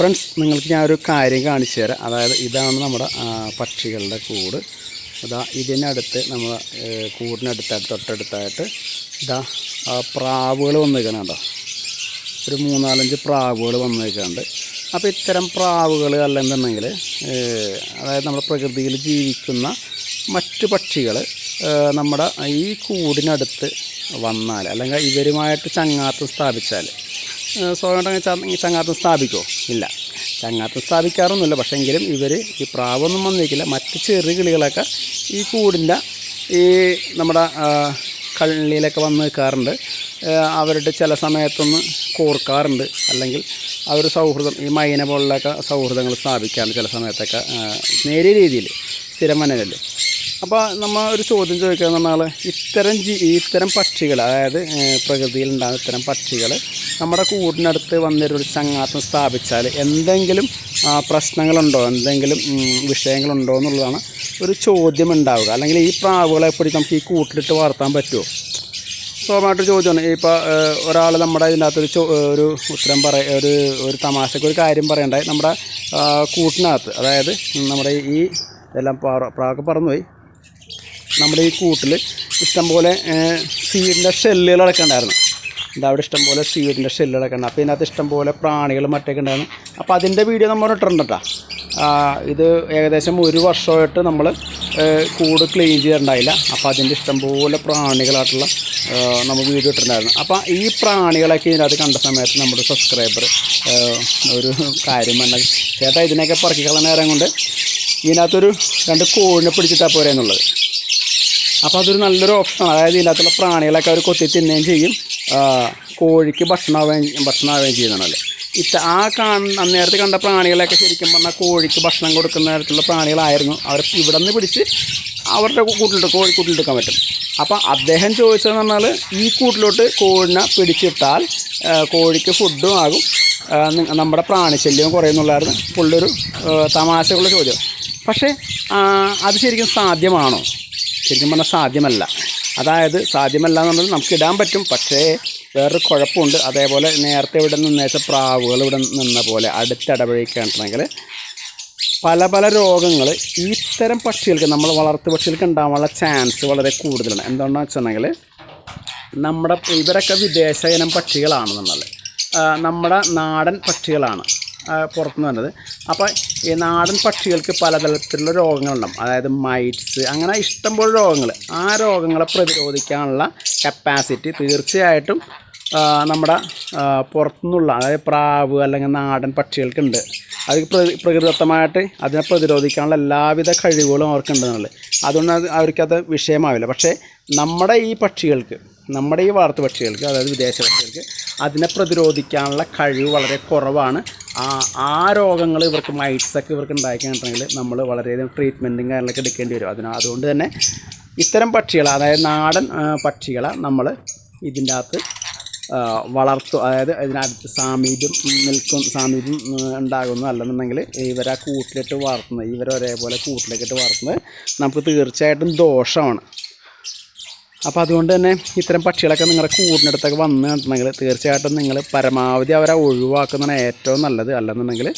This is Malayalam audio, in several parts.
ഫ്രണ്ട്സ് നിങ്ങൾക്ക് ഞാൻ ഒരു കാര്യം കാണിച്ചു തരാം. അതായത് ഇതാണ് നമ്മുടെ പക്ഷികളുടെ കൂട്. ഇതാ ഇതിനടുത്ത് നമ്മൾ കൂടിനടുത്തായിട്ട് തൊട്ടടുത്തായിട്ട് ഇതാ പ്രാവുകൾ വന്നിരിക്കണം കേട്ടോ ഒരു മൂന്നാലഞ്ച് പ്രാവുകൾ വന്നേക്കുന്നുണ്ട്. അപ്പോൾ ഇത്തരം പ്രാവുകൾ അല്ലെന്നുണ്ടെങ്കിൽ അതായത് നമ്മുടെ പ്രകൃതിയിൽ ജീവിക്കുന്ന മറ്റു പക്ഷികൾ നമ്മുടെ ഈ കൂടിനടുത്ത് വന്നാൽ അല്ലെങ്കിൽ ഇവരുമായിട്ട് ചങ്ങാത്തം സ്ഥാപിച്ചാൽ സ്വാഭാവികമായിട്ടും ചങ്ങാത്തം സ്ഥാപിക്കുമോ ഇല്ല. ചങ്ങാത്തം സ്ഥാപിക്കാറൊന്നുമില്ല. പക്ഷേ എങ്കിലും ഇവർ ഈ പ്രാവൊന്നും വന്നിരിക്കില്ല. മറ്റ് ചെറിയ കിളികളൊക്കെ ഈ കൂടിന്റെ ഈ നമ്മുടെ കള്ളിയിലൊക്കെ വന്ന് നിൽക്കാറുണ്ട്. അവരുടെ ചില സമയത്തൊന്ന് കോർക്കാറുണ്ട്. അല്ലെങ്കിൽ അവർ സൗഹൃദം ഈ മൈന പോലുള്ളൊക്കെ സൗഹൃദങ്ങൾ സ്ഥാപിക്കാറുണ്ട് ചില സമയത്തൊക്കെ. നേരിയ രീതിയിൽ സ്ഥിരം മനനല്ലേ അപ്പോൾ നമ്മൾ ഒരു ചോദ്യം ചോദിക്കുക പറഞ്ഞാൽ ഇത്തരം ജീ ഇത്തരം പക്ഷികൾ അതായത് പ്രകൃതിയിൽ ഉണ്ടാകുന്ന ഇത്തരം പക്ഷികൾ നമ്മുടെ കൂടിനടുത്ത് വന്നൊരു ചങ്ങാത്തം സ്ഥാപിച്ചാൽ എന്തെങ്കിലും പ്രശ്നങ്ങളുണ്ടോ? എന്തെങ്കിലും വിഷയങ്ങളുണ്ടോ എന്നുള്ളതാണ് ഒരു ചോദ്യം ഉണ്ടാവുക. അല്ലെങ്കിൽ ഈ പ്രാവുകളെ എപ്പോഴും നമുക്ക് ഈ കൂട്ടിലിട്ട് വളർത്താൻ പറ്റുമോ? സ്വാഭാവികമായിട്ട് ചോദ്യമാണ്. ഇപ്പോൾ ഒരാൾ നമ്മുടെ ഇതിനകത്തൊരു ചോ ഒരു ഉത്തരം പറയ ഒരു ഒരു തമാശക്ക് ഒരു കാര്യം പറയണ്ടായി. നമ്മുടെ കൂട്ടിനകത്ത് അതായത് നമ്മുടെ ഈ ഇതെല്ലാം പ്രാ- പ്രാവൊക്കെ പറന്നുപോയി. നമ്മുടെ ഈ കൂട്ടിൽ ഇഷ്ടംപോലെ സീഡിന്റെ ഷെല്ലുകൾ അടക്കണ്ടായിരുന്നു എന്താ അവിടെ ഇഷ്ടംപോലെ സീഡിന്റെ ഷെല്ലുകളൊക്കെ ഉണ്ട്. അപ്പോൾ ഇതിനകത്ത് ഇഷ്ടംപോലെ പ്രാണികൾ മറ്റൊക്കെ ഉണ്ടായിരുന്നു. അപ്പോൾ അതിന്റെ വീഡിയോ നമ്മൾ ഇട്ടിട്ടുണ്ട് ഇത് ഏകദേശം ഒരു വർഷമായിട്ട് നമ്മൾ കൂട് ക്ലീൻ ചെയ്തിട്ടുണ്ടായില്ല. അപ്പോൾ അതിന്റെ ഇഷ്ടംപോലെ പ്രാണികളായിട്ടുള്ള നമ്മൾ വീഡിയോ ഇട്ടിട്ടുണ്ടായിരുന്നു. അപ്പോൾ ഈ പ്രാണികളൊക്കെ ഇതിനകത്ത് കണ്ട സമയത്ത് നമ്മുടെ സബ്സ്ക്രൈബർ ഒരു കാര്യം പറഞ്ഞാൽ ചേട്ടാ ഇതിനൊക്കെ പറക്കിക്കളഞ്ഞ നേരം കൊണ്ട് ഇതിനകത്തൊരു രണ്ട് കോഴിനെ പിടിച്ചിട്ടാൽ പോരെ എന്നുള്ളത് അപ്പോൾ അതൊരു നല്ലൊരു ഓപ്ഷനാണ് അതായത് ഇതിനകത്തുള്ള പ്രാണികളൊക്കെ അവർ കൊത്തി തിന്നുകയും ചെയ്യും. കോഴിക്ക് ഭക്ഷണമാവുകയും ഭക്ഷണമാവുകയും ചെയ്യുന്നതാണല്ലേ. ഇത്ത ആ കാണുന്ന അന്നേരത്തെ കണ്ട പ്രാണികളൊക്കെ ശരിക്കും പറഞ്ഞാൽ കോഴിക്ക് ഭക്ഷണം കൊടുക്കുന്ന തരത്തിലുള്ള പ്രാണികളായിരുന്നു. അവർ ഇവിടെ നിന്ന് പിടിച്ച് അവരുടെ കൂട്ടിലിട്ട് കോഴി കൂട്ടിലെടുക്കാൻ പറ്റും. അപ്പോൾ അദ്ദേഹം ചോദിച്ചതെന്ന് പറഞ്ഞാൽ ഈ കൂട്ടിലോട്ട് കോഴിനെ പിടിച്ചിട്ടാൽ കോഴിക്ക് ഫുഡും ആകും. നമ്മുടെ പ്രാണിശല്യവും കുറയുന്നുള്ളായിരുന്നു പുള്ളൊരു തമാശയുള്ള ചോദ്യം. പക്ഷേ അത് ശരിക്കും സാധ്യമാണോ? ശരിക്കും പറഞ്ഞാൽ സാധ്യമല്ല. അതായത് സാധ്യമല്ല എന്നുള്ളത് നമുക്ക് ഇടാൻ പറ്റും. പക്ഷേ വേറൊരു കുഴപ്പമുണ്ട്. അതേപോലെ നേരത്തെ ഇവിടെ നിന്ന് വെച്ച പ്രാവുകൾ ഇവിടെ നിന്ന പോലെ അടുത്തിടപഴകിക്കുകയാണെന്നുണ്ടെങ്കിൽ പല പല രോഗങ്ങൾ ഇത്തരം പക്ഷികൾക്ക് നമ്മൾ വളർത്തു പക്ഷികൾക്ക് ഉണ്ടാവാനുള്ള ചാൻസ് വളരെ കൂടുതലാണ്. എന്തുകൊണ്ടാണെന്ന് വെച്ചിട്ടുണ്ടെങ്കിൽ നമ്മുടെ ഇവരൊക്കെ വിദേശ ഇനം പക്ഷികളാണെന്നുള്ളത്. നമ്മുടെ നാടൻ പക്ഷികളാണ്. പുറത്തുനിന്ന് വരുന്നത് അപ്പോൾ ഈ നാടൻ പക്ഷികൾക്ക് പലതരത്തിലുള്ള രോഗങ്ങളുണ്ടാവും. അതായത് മൈറ്റ്സ് അങ്ങനെ ഇഷ്ടംപോലെ രോഗങ്ങൾ ആ രോഗങ്ങളെ പ്രതിരോധിക്കാനുള്ള കപ്പാസിറ്റി തീർച്ചയായിട്ടും നമ്മുടെ പുറത്തുനിന്നുള്ള അതായത് പ്രാവ് അല്ലെങ്കിൽ നാടൻ പക്ഷികൾക്കുണ്ട്. അത് പ്രകൃ- പ്രകൃതിദത്തമായിട്ട് അതിനെ പ്രതിരോധിക്കാനുള്ള എല്ലാവിധ കഴിവുകളും അവർക്കുണ്ടെന്നുള്ളത് അതുകൊണ്ട് അത് അവർക്കത് വിഷയമാവില്ല. പക്ഷേ നമ്മുടെ ഈ പക്ഷികൾക്ക് നമ്മുടെ ഈ വളർത്തു പക്ഷികൾക്ക് അതായത് വിദേശ പക്ഷികൾക്ക് അതിനെ പ്രതിരോധിക്കാനുള്ള കഴിവ് വളരെ കുറവാണ്. ആ ആ രോഗങ്ങൾ ഇവർക്ക് മൈറ്റ്സൊക്കെ ഇവർക്ക് ഉണ്ടാക്കിയിട്ടുണ്ടെങ്കിൽ നമ്മൾ വളരെയധികം ട്രീറ്റ്മെന്റും കാര്യങ്ങളൊക്കെ എടുക്കേണ്ടി വരും. അതിന് അതുകൊണ്ട് തന്നെ ഇത്തരം പക്ഷികളെ അതായത് നാടൻ പക്ഷികളെ നമ്മൾ ഇതിന്റെ അകത്ത് വളർത്തു അതായത് ഇതിനകത്ത് സാമീപ്യം നിൽക്കും സാമീപ്യം ഉണ്ടാകുന്നു. അല്ലെന്നുണ്ടെങ്കിൽ ഇവരെ കൂട്ടിലിട്ട് വളർത്തുന്നത് ഇവരെ ഒരേപോലെ കൂട്ടിലേക്കിട്ട് വളർത്തുന്നത് നമുക്ക് തീർച്ചയായിട്ടും ദോഷമാണ്. അപ്പോൾ അതുകൊണ്ട് തന്നെ ഇത്തരം പക്ഷികളൊക്കെ നിങ്ങളുടെ കൂടിനടുത്തൊക്കെ വന്നു കണ്ടിട്ടുണ്ടെങ്കിൽ തീർച്ചയായിട്ടും നിങ്ങൾ പരമാവധി അവരെ ഒഴിവാക്കുന്നതാണ് ഏറ്റവും നല്ലത്. അല്ലെന്നുണ്ടെങ്കിൽ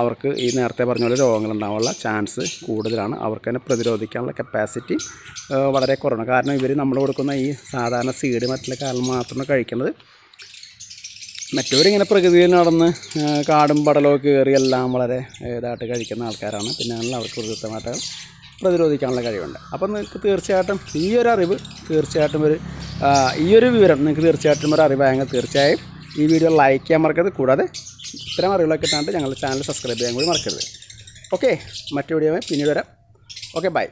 അവർക്ക് ഈ നേരത്തെ പറഞ്ഞ പോലെ രോഗങ്ങൾ ഉണ്ടാവാനുള്ള ചാൻസ് കൂടുതലാണ്. അവർക്ക് തന്നെ പ്രതിരോധിക്കാനുള്ള കപ്പാസിറ്റി വളരെ കുറവാണ്. കാരണം ഇവർ നമ്മൾ കൊടുക്കുന്ന ഈ സാധാരണ സീഡ് മറ്റുള്ള കാലം മാത്രമാണ് കഴിക്കുന്നത്. മറ്റവരിങ്ങനെ പ്രകൃതിയിൽ നടന്ന് കാടും പടലവും കയറി എല്ലാം വളരെ ഇതായിട്ട് കഴിക്കുന്ന ആൾക്കാരാണ്. പിന്നെ അവർക്ക് കൃത്യമായിട്ട് പ്രതിരോധിക്കാനുള്ള കഴിവുണ്ട്. അപ്പം നിങ്ങൾക്ക് തീർച്ചയായിട്ടും ഈ ഒരു അറിവ് തീർച്ചയായിട്ടും ഒരു ഈ ഒരു വിവരം നിങ്ങൾക്ക് തീർച്ചയായിട്ടും ഒരു അറിവായെങ്കിൽ തീർച്ചയായും ഈ വീഡിയോ ലൈക്ക് ചെയ്യാൻ മറക്കരുത്. കൂടാതെ ഇത്തരം അറിവുകളൊക്കെ കിട്ടാണ്ട് ഞങ്ങളുടെ ചാനൽ സബ്സ്ക്രൈബ് ചെയ്യാൻ കൂടി മറക്കരുത്. ഓക്കെ മറ്റു വീഡിയോ പിന്നീട് വരാം. Okay bye